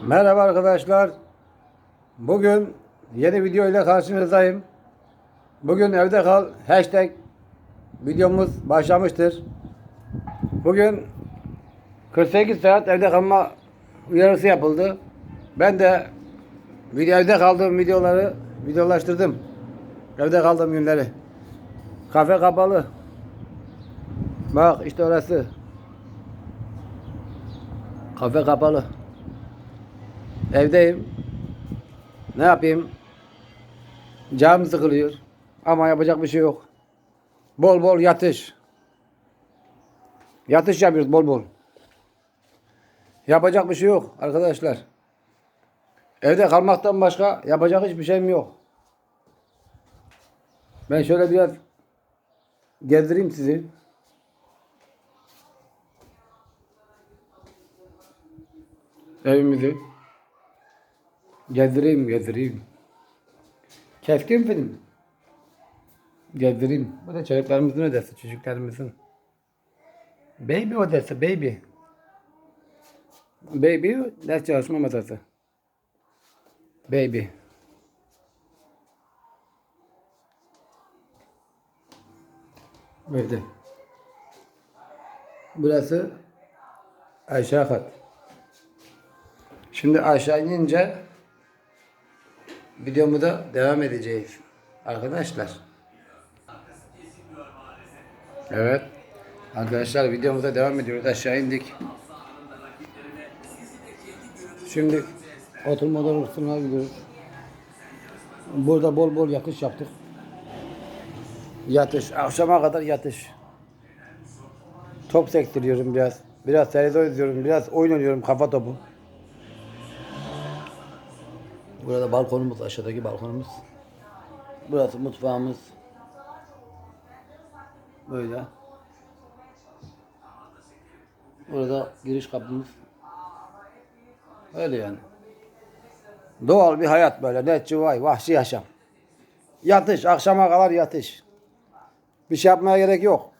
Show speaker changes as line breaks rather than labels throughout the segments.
Merhaba arkadaşlar. Bugün yeni video ile karşınızdayım. Bugün evde kal hashtag videomuz başlamıştır. Bugün 48 saat evde kalma uyarısı yapıldı. Ben de video evde kaldığım videoları videolaştırdım. Evde kaldığım günleri. Kafe kapalı. Bak işte orası. Kafe kapalı. Evdeyim. Ne yapayım? Canım sıkılıyor. Ama yapacak bir şey yok. Bol bol yatış. Yatış yapıyoruz bol bol. Yapacak bir şey yok arkadaşlar. Evde kalmaktan başka yapacak hiçbir şeyim yok. Ben şöyle biraz gezdireyim sizi. Evimizi. Gezdireyim, gezdireyim. Keskin film. Gezdireyim. Bu da çocuklarımızın odası, çocuklarımızın. Baby odası, baby. Baby, ders çalışma masası. Baby. Böyle. Burası aşağı kat. Şimdi aşağı inince videomu da devam edeceğiz. Arkadaşlar. Evet. Arkadaşlar videomuza devam ediyoruz. Aşağı indik. Şimdi oturma odasına gidiyoruz. Burada bol bol yatış yaptık. Yatış. Akşama kadar yatış. Top sektiriyorum biraz. Biraz televizyon izliyorum. Biraz oyun oynuyorum kafa topu. Burada balkonumuz, aşağıdaki balkonumuz. Burası mutfağımız. Böyle. Burada giriş kapımız. Öyle yani. Doğal bir hayat böyle. Ne vay vahşi yaşam. Yatış, akşama kadar yatış. Bir şey yapmaya gerek yok.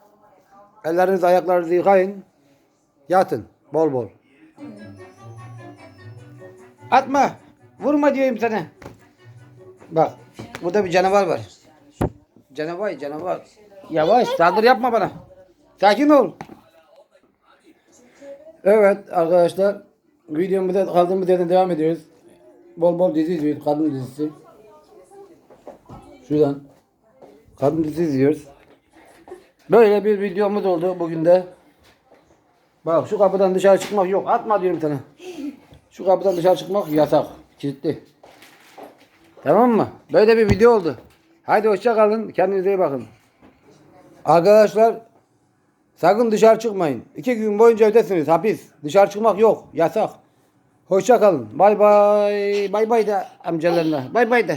Ellerinizi ayaklarınızı yıkayın. Yatın bol bol. Atma. Vurma diyorum sana. Bak burada bir canavar var. Canavar canavar. Yavaş saldırı yapma bana. Sakin ol. Evet arkadaşlar. Videomuzda kaldığımız yerden devam ediyoruz. Bol bol dizi izliyoruz. Kadın dizisi. Şuradan. Kadın dizisi izliyoruz. Böyle bir videomuz oldu bugün de. Bak şu kapıdan dışarı çıkmak yok. Atma diyorum sana. Şu kapıdan dışarı çıkmak yasak. Kilitli. Tamam mı? Böyle bir video oldu. Haydi hoşça kalın. Kendinize iyi bakın. Arkadaşlar sakın dışarı çıkmayın. İki gün boyunca evdesiniz. Hapis. Dışarı çıkmak yok. Yasak. Hoşça kalın. Bay bay. Bay bay da amcalarına. Bay bay da.